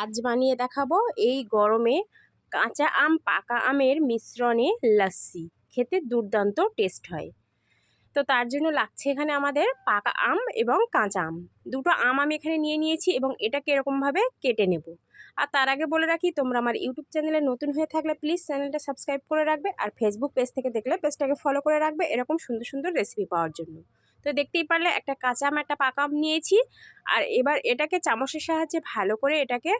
আজ বানিয়ে দেখাবো এই গরমে কাঁচা আম, পাকা আমের মিশ্রণে লাস্সি খেতে দুর্দান্ত টেস্ট হয়। তো তার জন্য লাগছে এখানে আমাদের পাকা আম এবং কাঁচা আম। দুটো আম আমি এখানে নিয়ে নিয়েছি এবং এটাকে এরকমভাবে কেটে নেব। আর তার আগে বলে রাখি, তোমরা আমার ইউটিউব চ্যানেলে নতুন হয়ে থাকলে প্লিজ চ্যানেলটা সাবস্ক্রাইব করে রাখবে আর ফেসবুক পেজ থেকে দেখলে পেজটাকে ফলো করে রাখবে এরকম সুন্দর সুন্দর রেসিপি পাওয়ার জন্য। তো দেখতেই পারলে একটা কাঁচা আম একটা পাকা আম নিয়েছি। আর এবার এটাকে চামচের সাহায্যে ভালো করে এটাকে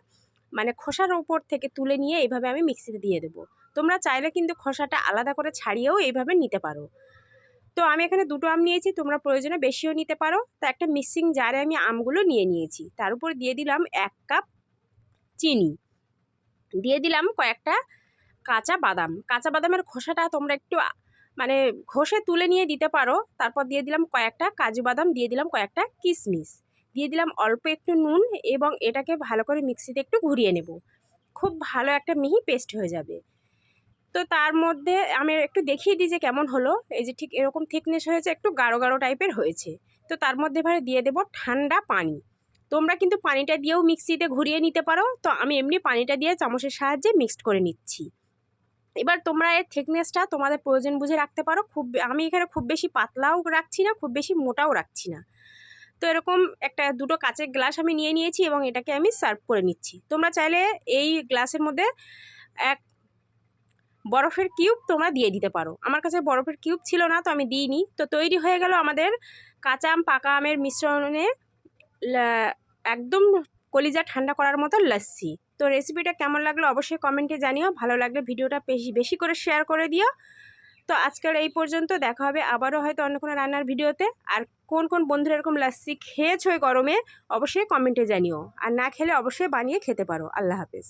মানে খোসার উপর থেকে তুলে নিয়ে এইভাবে আমি মিক্সিতে দিয়ে দেবো। তোমরা চাইলে কিন্তু খোসাটা আলাদা করে ছাড়িয়েও এইভাবে নিতে পারো। তো আমি এখানে দুটো আম নিয়েছি, তোমরা প্রয়োজনে বেশিও নিতে পারো। তো একটা মিক্সিং জারে আমি আমগুলো নিয়ে নিয়েছি। তার উপর দিয়ে দিলাম এক কাপ চিনি। দিয়ে দিলাম কয়েকটা কাঁচা বাদাম। কাঁচা বাদামের খোসাটা তোমরা একটু মানে ঘষে তুলে নিয়ে দিতে পারো। তারপর দিয়ে দিলাম কয়েকটা কাজু বাদাম, দিয়ে দিলাম কয়েকটা কিশমিশ দিয়ে দিলাম অল্প একটু নুন এবং এটাকে ভালো করে মিক্সিতে একটু ঘুরিয়ে নেব। খুব ভালো একটা মিহি পেস্ট হয়ে যাবে। তো তার মধ্যে আমি একটু দেখিয়ে দিই যে কেমন হলো। এই যে ঠিক এরকম থিকনেস হয়েছে, একটু গাঢ় গাঢ় টাইপের হয়েছে। তো তার মধ্যে এবারে দিয়ে দেবো ঠান্ডা পানি। তোমরা কিন্তু পানিটা দিয়েও মিক্সিতে ঘুরিয়ে নিতে পারো। তো আমি এমনি পানিটা দিয়ে চামচের সাহায্যে মিক্সড করে নিচ্ছি। এবার তোমরা এর থিকনেসটা তোমাদের প্রয়োজন বুঝে রাখতে পারো। খুব আমি এখানে খুব বেশি পাতলাও রাখছি না, খুব বেশি মোটাও রাখছি না। তো এরকম একটা দুটো কাচের গ্লাস আমি নিয়ে নিয়েছি এবং এটাকে আমি সার্ভ করে নিচ্ছি। তোমরা চাইলে এই গ্লাসের মধ্যে এক বরফের কিউব তোমরা দিয়ে দিতে পারো। আমার কাছে বরফের কিউব ছিল না, তো আমি দিইনি। তো তৈরি হয়ে গেল আমাদের কাঁচা আম, পাকা আমের মিশ্রণে একদম কলিজা ঠান্ডা করার মতো লাস্সি তো রেসিপিটা কেমন লাগল অবশ্যই কমেন্টে জানিও। ভালো লাগলে ভিডিওটা বেশি বেশি করে শেয়ার করে দিও। তো আজকের এই পর্যন্ত দেখা হবে আবারও হয়তো অন্য কোনো রান্নার ভিডিওতে। আর কোন কোন বন্ধুরা এরকম লাস্সি খেয়েছো গরমে, অবশ্যই কমেন্টে জানিও। আর না খেলে অবশ্যই বানিয়ে খেতে পারো। আল্লাহ হাফেজ।